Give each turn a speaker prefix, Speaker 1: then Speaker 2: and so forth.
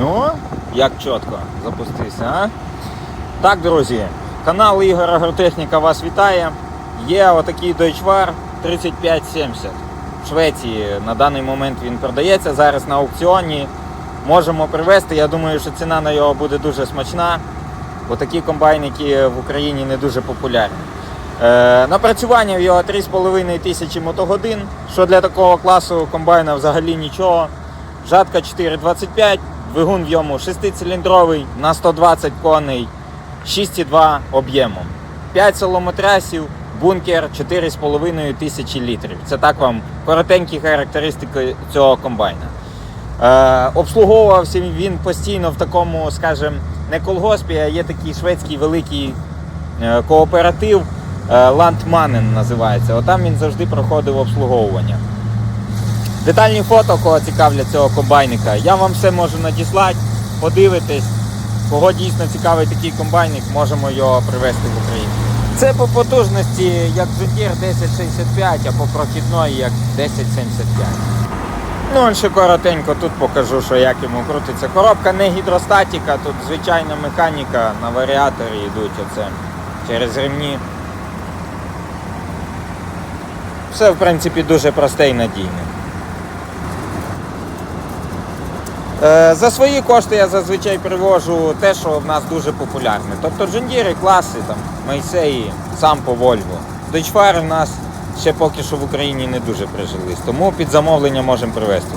Speaker 1: Ну, як чітко запустився, а? Так, друзі, канал Ігор Агротехніка вас вітає. Є отакий Deutschwar 3570. В Швеції на даний момент він продається зараз на аукціоні. Можемо привезти. Я думаю, що ціна на його буде дуже смачна. Бо такі комбайники в Україні не дуже популярні. Е, напрацювання в його 3,5 тисячі мотогодин, що для такого класу комбайна взагалі нічого. Жатка 4,25, двигун в йому 6-циліндровий на 120 коней, 6,2 об'ємом. 5 соломотрасів, бункер 4,5 тисячі літрів. Це так вам коротенькі характеристики цього комбайна. Е, обслуговувався він постійно в такому, скажімо, не колгоспі, а є такий шведський великий е, кооператив Ландманен називається. Отам він завжди проходив обслуговування. Детальні фото, кого цікавлять цього комбайника, я вам все можу надіслати, подивитись. Кого дійсно цікавий такий комбайник, можемо його привезти в Україну. Це по потужності як Zetier 1065, а по прохідної як 1075. Ну, ще коротенько тут покажу, що як йому крутиться. Коробка не гідростатіка, тут звичайна механіка на варіаторі йдуть оце через ремні. Все, в принципі, дуже просте і надійне. Е, За свої кошти я зазвичай привожу те, що в нас дуже популярне. Тобто джундіри, класи, там, Майсеї, сам по Вольво. Дочфари в нас ще поки що в Україні не дуже прижились, тому під замовлення можемо привезти.